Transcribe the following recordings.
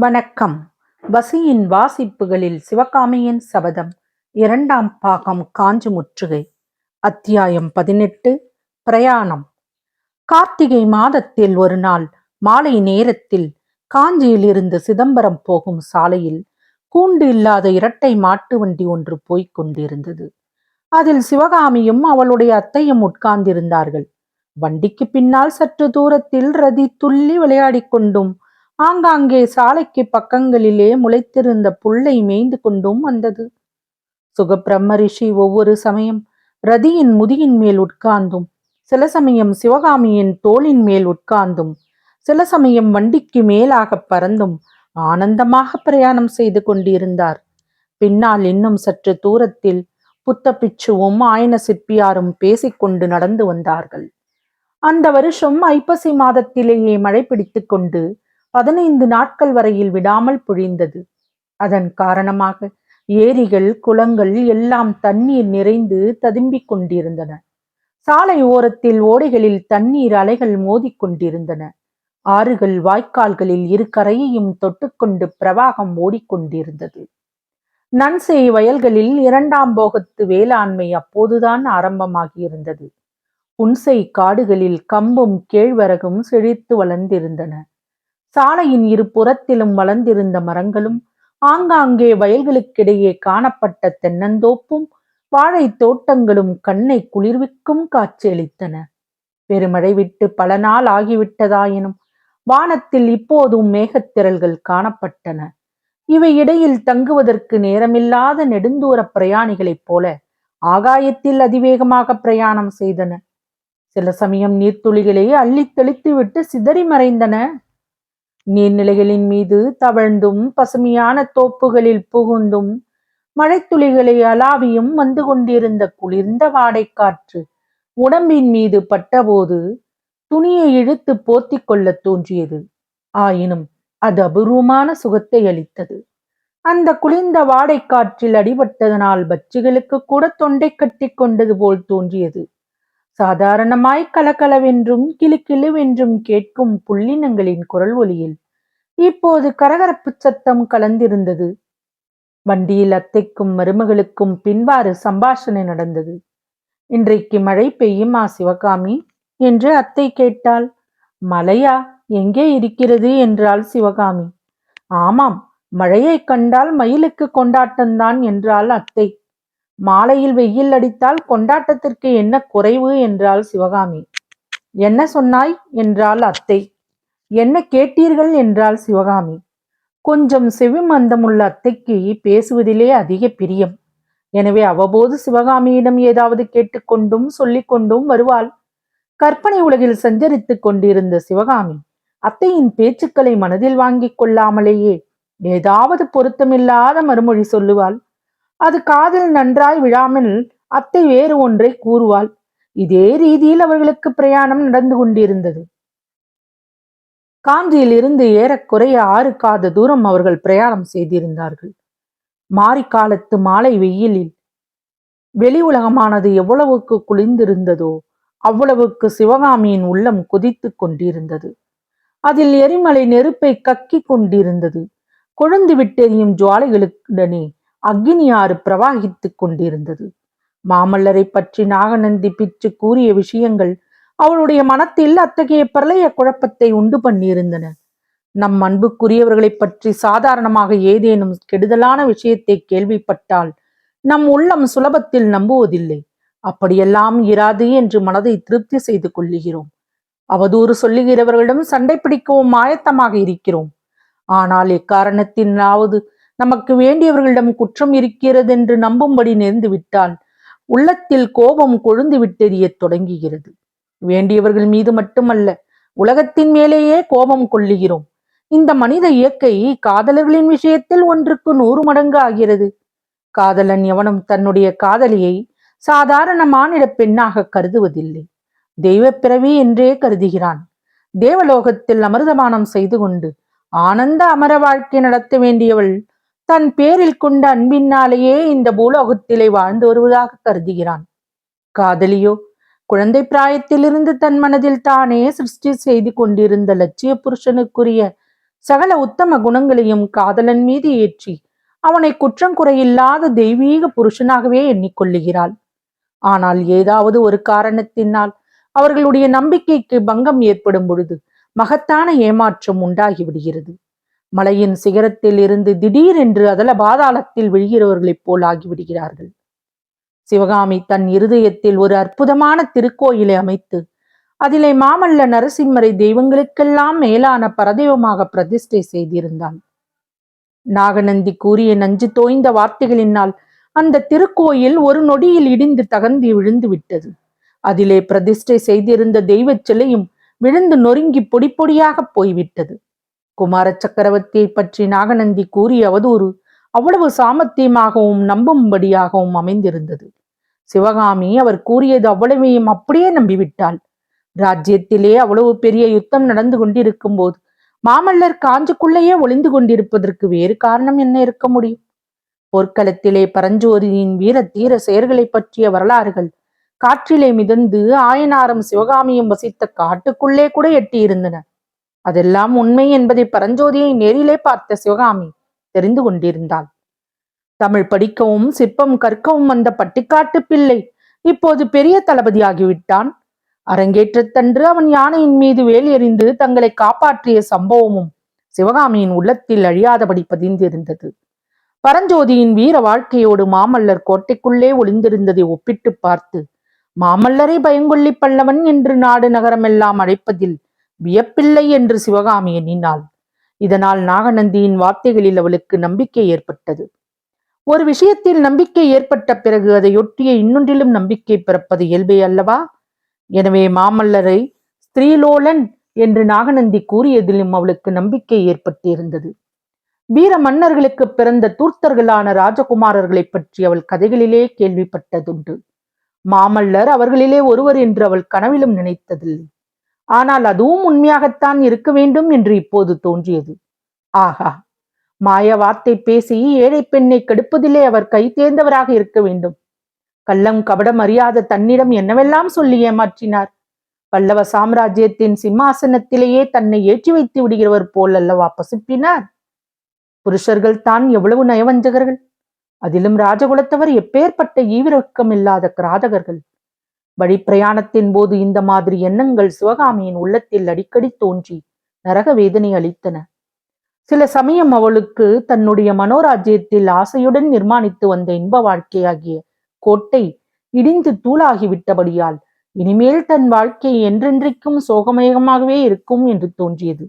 வணக்கம். வசியின் வாசிப்புகளில் சிவகாமியின் சபதம் இரண்டாம் பாகம் காஞ்சி முற்றுகை. அத்தியாயம் பதினெட்டு பிரயாணம். கார்த்திகை மாதத்தில் ஒரு நாள் மாலை நேரத்தில் காஞ்சியில் இருந்து சிதம்பரம் போகும் சாலையில் கூண்டு இல்லாத இரட்டை மாட்டு வண்டி ஒன்று போய்க் கொண்டிருந்தது. அதில் சிவகாமியும் அவளுடைய அத்தையும் உட்கார்ந்திருந்தார்கள். வண்டிக்கு பின்னால் சற்று தூரத்தில் ரதி துள்ளி விளையாடிக் கொண்டும் ஆங்காங்கே சாலைக்கு பக்கங்களிலே முளைத்திருந்த புல்லை மேய்ந்து கொண்டும் வந்தது. சுகபிரம்ம ரிஷி ஒவ்வொரு சமயம் ரதியின் முதியின் மேல் உட்கார்ந்தும் சில சமயம் சிவகாமியின் தோளின் மேல் உட்கார்ந்தும் சில சமயம் வண்டிக்கு மேலாக பறந்தும் ஆனந்தமாக பிரயாணம் செய்து கொண்டிருந்தார். பின்னால் இன்னும் சற்று தூரத்தில் புத்த பிச்சுவும் ஆயன சிற்பியாரும் பேசிக்கொண்டு நடந்து வந்தார்கள். அந்த வருஷம் ஐப்பசி மாதத்திலேயே மழை பிடித்துக் கொண்டு பதினைந்து நாட்கள் வரையில் விடாமல் பொழிந்தது. அதன் காரணமாக ஏரிகள் குளங்கள் எல்லாம் தண்ணீர் நிறைந்து ததும்பிக் கொண்டிருந்தன. சாலை ஓரத்தில் ஓடைகளில் தண்ணீர் அலைகள் மோதிக்கொண்டிருந்தன ஆறுகள் வாய்க்கால்களில் இரு கரையையும் தொட்டுக்கொண்டு பிரவாகம் ஓடிக்கொண்டிருந்தது நன்செய் வயல்களில் இரண்டாம் போகத்து வேளாண்மை அப்போதுதான் ஆரம்பமாகியிருந்தது. புன்செய் காடுகளில் கம்பும் கேழ்வரகும் செழித்து வளர்ந்திருந்தன. சாலையின் இரு புறத்திலும் வளர்ந்திருந்த மரங்களும் ஆங்காங்கே வயல்களுக்கிடையே காணப்பட்ட தென்னந்தோப்பும் வாழைத் தோட்டங்களும் கண்ணை குளிர்விக்கும் காட்சியளித்தன. பெருமழை விட்டு பல நாள் ஆகிவிட்டதாயினும் வானத்தில் இப்போதும் மேகத்திரள்கள் காணப்பட்டன. இவை இடையில் தங்குவதற்கு நேரமில்லாத நெடுந்தூர பிரயாணிகளைப் போல ஆகாயத்தில் அதிவேகமாக பிரயாணம் செய்தன. சில சமயம் நீர்த்துளிகளே அள்ளி தெளித்துவிட்டு சிதறி மறைந்தன. நீர்நிலைகளின் மீது தவழ்ந்தும் பசுமையான தோப்புகளில் புகுந்தும் மழைத்துளிகளை அலாவியும் வந்து கொண்டிருந்த குளிர்ந்த வாடைக்காற்று உடம்பின் மீது பட்டபோது துணியை இழுத்து போத்திக் கொள்ளத் தோன்றியது. ஆயினும் அது அபூர்வமான சுகத்தை அளித்தது. அந்த குளிர்ந்த வாடைக்காற்றில் அடிபட்டதனால் பட்சிகளுக்கு கூட தொண்டை கட்டி கொண்டது போல் தோன்றியது. சாதாரணமாய் கலகலவென்றும் கிளுகிளுவென்றும் கேட்கும் புள்ளினங்களின் குரல் ஒலியில் இப்போது கரகரப்பு சத்தம் கலந்திருந்தது. வண்டியில் அத்தைக்கும் மருமகளுக்கும் பின்வாறு சம்பாஷணை நடந்தது. இன்றைக்கு மழை பெய்யுமா சிவகாமி? என்று அத்தை கேட்டாள். மலையா? எங்கே இருக்கிறது? என்றாள் சிவகாமி. ஆமாம் மழையைக் கண்டால் மயிலுக்கு கொண்டாட்டம்தான் என்றாள் அத்தை. மாலையில் வெயில் அடித்தால் கொண்டாட்டத்திற்கு என்ன குறைவு என்றாள் சிவகாமி. என்ன சொன்னாய்? என்றாள் அத்தை. என்ன கேட்டீர்கள்? என்றாள் சிவகாமி. கொஞ்சம் செவிமந்தமுள்ள அத்தைக்கு பேசுவதிலே அதிக பிரியம். எனவே அவ்வப்போது சிவகாமியிடம் ஏதாவது கேட்டுக்கொண்டும் சொல்லிக் கொண்டும் வருவாள். கற்பனை உலகில் சஞ்சரித்து கொண்டிருந்த சிவகாமி அத்தையின் பேச்சுக்களை மனதில் வாங்கிக் கொள்ளாமலேயே ஏதாவது பொருத்தமில்லாத மறுமொழி சொல்லுவாள். அது காதில் நன்றாய் விழாமல் அத்தை வேறு ஒன்றை கூறுவாள். இதே ரீதியில் அவர்களுக்கு பிரயாணம் நடந்து கொண்டிருந்தது. காஞ்சியில் இருந்து ஏறக்குறைய ஆறு காத தூரம் அவர்கள் பிரயாணம் செய்திருந்தார்கள். மாரி காலத்து மாலை வெயிலில் வெளி உலகமானது எவ்வளவுக்கு குளிர்ந்திருந்ததோ அவ்வளவுக்கு சிவகாமியின் உள்ளம் கொதித்துக் கொண்டிருந்தது. அதில் எரிமலை நெருப்பை கக்கிக் கொண்டிருந்தது. கொழுந்து விட்டெறியும் ஜுவாலைகளுடனே அக்னியாறு பிரவாகித்துக் கொண்டிருந்தது. மாமல்லரை பற்றி நாகநந்தி பிச்சு கூறிய விஷயங்கள் அவளுடைய மனத்தில் அத்தகைய பிரளய குழப்பத்தை உண்டு பண்ணியிருந்தன. நம் அன்புக்குரியவர்களைப் பற்றி சாதாரணமாக ஏதேனும் கெடுதலான விஷயத்தை கேள்விப்பட்டால் நம் உள்ளம் சுலபத்தில் நம்புவதில்லை. அப்படியெல்லாம் இராது என்று மனதை திருப்தி செய்து கொள்ளுகிறோம். அவதூறு சொல்லுகிறவர்களிடம் சண்டை பிடிக்கவும் ஆயத்தமாக இருக்கிறோம். ஆனால் எக்காரணத்தினாவது நமக்கு வேண்டியவர்களிடம் குற்றம் இருக்கிறது என்று நம்பும்படி நேர்ந்து விட்டால் உள்ளத்தில் கோபம் கொழுந்து விட்டெறிய தொடங்குகிறது. வேண்டியவர்கள் மீது மட்டுமல்ல உலகத்தின் மேலேயே கோபம் கொள்ளுகிறோம். இந்த மனித இயற்கை காதலர்களின் விஷயத்தில் ஒன்றுக்கு நூறு மடங்கு ஆகிறது. காதலன் எவனும் தன்னுடைய காதலியை சாதாரண மானிட பெண்ணாக கருதுவதில்லை. தெய்வ பிறவி என்றே கருதுகிறான். தேவலோகத்தில் அமிர்தபானம் செய்து கொண்டு ஆனந்த அமர வாழ்க்கை நடத்த வேண்டியவள் தன் பேரில் கொண்ட அன்பினாலேயே இந்த பூலோகத்திலே வாழ்ந்து வருவதாக கருதுகிறான். காதலியோ குழந்தை பிராயத்திலிருந்து தன் மனதில் தானே சிருஷ்டி செய்து கொண்டிருந்த லட்சிய புருஷனுக்குரிய சகல உத்தம குணங்களையும் காதலன் மீது ஏற்றி அவனை குற்றம் குறையில்லாத தெய்வீக புருஷனாகவே எண்ணிக்கொள்ளுகிறாள். ஆனால் ஏதாவது ஒரு காரணத்தினால் அவர்களுடைய நம்பிக்கைக்கு பங்கம் ஏற்படும் பொழுது மகத்தான ஏமாற்றம் உண்டாகி விடுகிறது. மலையின் சிகரத்தில் இருந்து திடீரென்று அதல பாதாளத்தில் விழுகிறவர்களைப் போல் ஆகிவிடுகிறார்கள். சிவகாமி தன் இருதயத்தில் ஒரு அற்புதமான திருக்கோயிலை அமைத்து அதிலே மாமல்ல நரசிம்மரை தெய்வங்களுக்கெல்லாம் மேலான பரதெய்வமாக பிரதிஷ்டை செய்திருந்தாள். நாகநந்தி கூறிய நஞ்சு தோய்ந்த வார்த்தைகளினால் அந்த திருக்கோயில் ஒரு நொடியில் இடிந்து தகர்ந்து விழுந்து விட்டது அதிலே பிரதிஷ்டை செய்திருந்த தெய்வச் சிலையும் விழுந்து நொறுங்கி பொடி பொடியாக போய்விட்டது. குமார சக்கரவர்த்தியை பற்றி நாகநந்தி கூறிய அவதூறு அவ்வளவு சாமர்த்தியமாகவும் நம்பும்படியாகவும் அமைந்திருந்தது. சிவகாமி அவர் கூறியது அவ்வளவையும் அப்படியே நம்பிவிட்டாள். ராஜ்யத்திலே அவ்வளவு பெரிய யுத்தம் நடந்து கொண்டிருக்கும் போது மாமல்லர் காஞ்சுக்குள்ளேயே ஒளிந்து கொண்டிருப்பதற்கு வேறு காரணம் என்ன இருக்க முடியும்? போர்க்களத்திலே பரஞ்சோதியின் வீர தீர செயல்களை பற்றிய வரலாறுகள் காற்றிலே மிதந்து ஆயனாரும் சிவகாமியும் வசித்த காட்டுக்குள்ளே கூட எட்டியிருந்தன. அதெல்லாம் உண்மை என்பதை பரஞ்சோதியை நேரிலே பார்த்த சிவகாமி தெரிந்து கொண்டிருந்தாள். தமிழ் படிக்கவும் சிற்பம் கற்கவும் வந்த பட்டிக்காட்டு பிள்ளை இப்போது பெரிய தளபதியாகிவிட்டான். அரங்கேற்றத்தன்று அவன் யானையின் மீது வேல் எறிந்து தங்களை காப்பாற்றிய சம்பவமும் சிவகாமியின் உள்ளத்தில் அழியாதபடி பதிந்திருந்தது. பரஞ்சோதியின் வீர வாழ்க்கையோடு மாமல்லர் கோட்டைக்குள்ளே ஒளிந்திருந்ததை ஒப்பிட்டு பார்த்து மாமல்லரை பயங்கொள்ளி பல்லவன் என்று நாடு நகரமெல்லாம் அழைப்பதில் வியப்பில்லை என்று சிவகாமி எண்ணினாள் இதனால் நாகநந்தியின் வார்த்தைகளில் அவளுக்கு நம்பிக்கை ஏற்பட்டது. ஒரு விஷயத்தில் நம்பிக்கை ஏற்பட்ட பிறகு அதையொட்டிய இன்னொன்றிலும் நம்பிக்கை பிறப்பது இயல்பே அல்லவா? எனவே மாமல்லரை ஸ்திரீலோலன் என்று நாகநந்தி கூறியதிலும் அவளுக்கு நம்பிக்கை ஏற்பட்டிருந்தது. வீர மன்னர்களுக்கு பிறந்த தூர்த்தர்களான ராஜகுமாரர்களை பற்றி அவள் கதைகளிலே கேள்விப்பட்டதுண்டு. மாமல்லர் அவர்களிலே ஒருவர் என்று அவள் கனவிலும் நினைத்ததில்லை. ஆனால் அதுவும் உண்மையாகத்தான் இருக்க வேண்டும் என்று இப்போது தோன்றியது. ஆஹா! மாய வார்த்தை பேசி ஏழை பெண்ணை கெடுப்பதிலே அவர் கை தேர்ந்தவராக இருக்க வேண்டும். கள்ளம் கபடம் அறியாத தன்னிடம் என்னவெல்லாம் சொல்லி ஏமாற்றினார்? பல்லவ சாம்ராஜ்யத்தின் சிம்மாசனத்திலேயே தன்னை ஏற்றி வைத்து விடுகிறவர் போல் அல்லவா பசுப்பினார்? புருஷர்கள் தான் எவ்வளவு நயவஞ்சகர்கள். அதிலும் ராஜகுலத்தவர் எப்பேற்பட்ட ஈவிரக்கம் இல்லாத கிராதகர்கள். வழிப்பிரயாணத்தின் போது இந்த மாதிரி எண்ணங்கள் சிவகாமியின் உள்ளத்தில் அடிக்கடி தோன்றி நரக வேதனை அளித்தன. சில சமயம் அவளுக்கு தன்னுடைய மனோராஜ்யத்தில் ஆசையுடன் நிர்மாணித்து வந்த இன்ப வாழ்க்கையாகிய கோட்டை இடிந்து தூளாகிவிட்டபடியால் இனிமேல் தன் வாழ்க்கை என்றென்றைக்கும் சோகமயமாகவே இருக்கும் என்று தோன்றியது.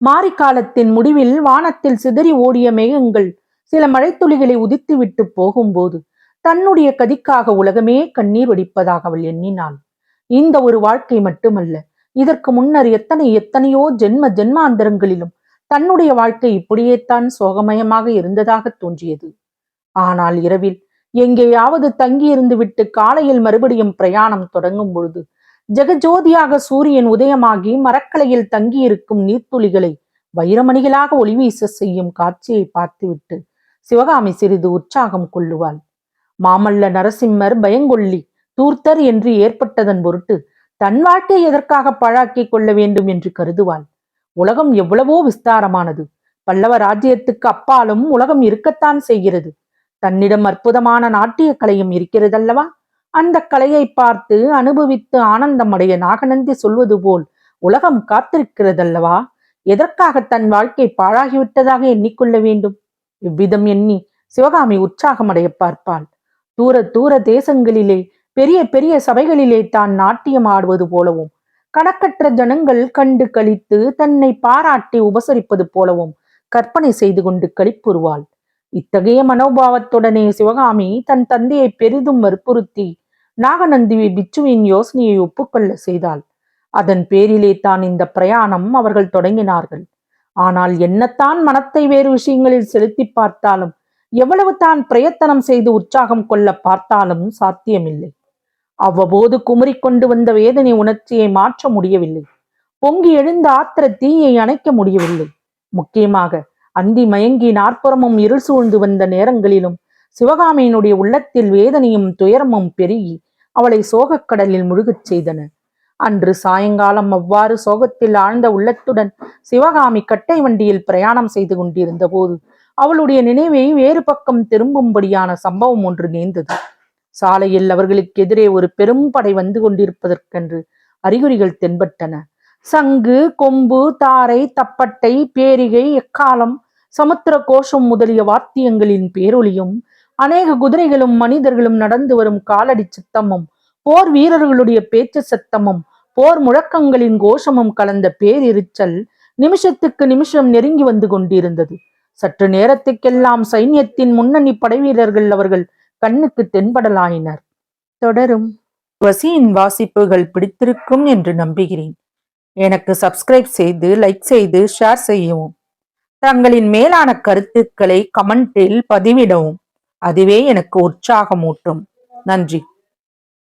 மாரிக்காலத்தின் முடிவில் வானத்தில் சிதறி ஓடிய மேகங்கள் சில மழைத்துளிகளை உதித்துவிட்டு போகும்போது தன்னுடைய கதிக்காக உலகமே கண்ணீர் வடிப்பதாக அவள் எண்ணினாள். இந்த ஒரு வாழ்க்கை மட்டுமல்ல இதற்கு முன்னர் எத்தனை எத்தனையோ ஜென்ம ஜென்மாந்தரங்களிலும் தன்னுடைய வாழ்க்கை இப்படியேத்தான் சோகமயமாக இருந்ததாக தோன்றியது. ஆனால் இரவில் எங்கேயாவது தங்கியிருந்து விட்டு காலையில் மறுபடியும் பிரயாணம் தொடங்கும் பொழுது ஜெகஜோதியாக சூரியன் உதயமாகி மரக்கலையில் தங்கியிருக்கும் நீர்த்துளிகளை வைரமணிகளாக ஒளிவீச செய்யும் காட்சியை பார்த்துவிட்டு சிவகாமி சிறிது உற்சாகம் கொள்ளுவாள். மாமல்ல நரசிம்மர் பயங்கொள்ளி தூர்த்தர் என்று ஏற்பட்டதன் பொருட்டு தன் வாழ்க்கை எதற்காக பழாக்கிக் கொள்ள வேண்டும் என்று கருதுவாள். உலகம் எவ்வளவோ விஸ்தாரமானது. பல்லவ ராஜ்யத்துக்கு அப்பாலும் உலகம் இருக்கத்தான் செய்கிறது. தன்னிடம் அற்புதமான நாட்டிய கலையும் இருக்கிறதல்லவா? அந்த கலையை பார்த்து அனுபவித்து ஆனந்தம் அடைய நாகநந்தி சொல்வது போல் உலகம் காத்திருக்கிறதல்லவா? எதற்காக தன் வாழ்க்கை பாழாகிவிட்டதாக எண்ணிக்கொள்ள வேண்டும்? இவ்விதம் எண்ணி சிவகாமி உற்சாகமடைய பார்ப்பாள். தூர தூர தேசங்களிலே பெரிய பெரிய சபைகளிலே தான் நாட்டியம் ஆடுவது போலவும் கணக்கற்ற ஜனங்கள் கண்டு கழித்து தன்னை பாராட்டி உபசரிப்பது போலவும் கற்பனை செய்து கொண்டு களிப்புறுவாள். இத்தகைய மனோபாவத்துடனே சிவகாமி தன் தந்தையை பெரிதும் வற்புறுத்தி நாகநந்தி பிச்சுவின் யோசனையை ஒப்புக்கொள்ள செய்தாள். அதன் பேரிலே தான் இந்த பிரயாணம் அவர்கள் தொடங்கினார்கள். ஆனால் என்னத்தான் மனத்தை வேறு விஷயங்களில் செலுத்தி பார்த்தாலும் எவ்வளவு தான் பிரயத்தனம் செய்து உற்சாகம் கொள்ள பார்த்தாலும் சாத்தியமில்லை. அவ்வப்போது குமரி கொண்டு வந்த வேதனை உணர்ச்சியை மாற்ற முடியவில்லை. பொங்கி எழுந்த ஆத்திர தீயை அணைக்க முடியவில்லை. முக்கியமாக அந்தி மயங்கி நாற்புறமும் இருள் சூழ்ந்து வந்த நேரங்களிலும் சிவகாமியினுடைய உள்ளத்தில் வேதனையும் துயரமும் பெருகி அவளை சோகக் கடலில் முழுகச் செய்தன. அன்று சாயங்காலம் அவ்வாறு சோகத்தில் ஆழ்ந்த உள்ளத்துடன் சிவகாமி கட்டை வண்டியில் பிரயாணம் செய்து கொண்டிருந்த போது அவளுடைய நினைவை வேறு பக்கம் திரும்பும்படியான சம்பவம் ஒன்று நேர்ந்தது. சாலையில் அவர்களுக்கு எதிரே ஒரு பெரும் படை வந்து கொண்டிருப்பதற்கென்று அறிகுறிகள் தென்பட்டன. சங்கு கொம்பு தாரை தப்பட்டை பேரிகை எக்காலம் சமுத்திர கோஷம் முதலிய வாத்தியங்களின் பேரொலியும் அநேக குதிரைகளும் மனிதர்களும் நடந்து வரும் காலடி சத்தமும் போர் வீரர்களுடைய பேச்சு சத்தமும் போர் முழக்கங்களின் கோஷமும் கலந்த பேரிரிச்சல் நிமிஷத்துக்கு நிமிஷம் நெருங்கி வந்து கொண்டிருந்தது. சற்று நேரத்துக்கெல்லாம் சைன்யத்தின் முன்னணி படைவீரர்கள் அவர்கள் கண்ணுக்கு தென்படலாயினர். தொடரும். வசியின் வாசிப்புகள் பிடித்திருக்கும் என்று நம்புகிறேன். எனக்கு சப்ஸ்கிரைப் செய்து லைக் செய்து ஷேர் செய்யவும். தங்களின் மேலான கருத்துக்களை கமெண்டில் பதிவிடவும். அதுவே எனக்கு உற்சாகமூட்டும். நன்றி.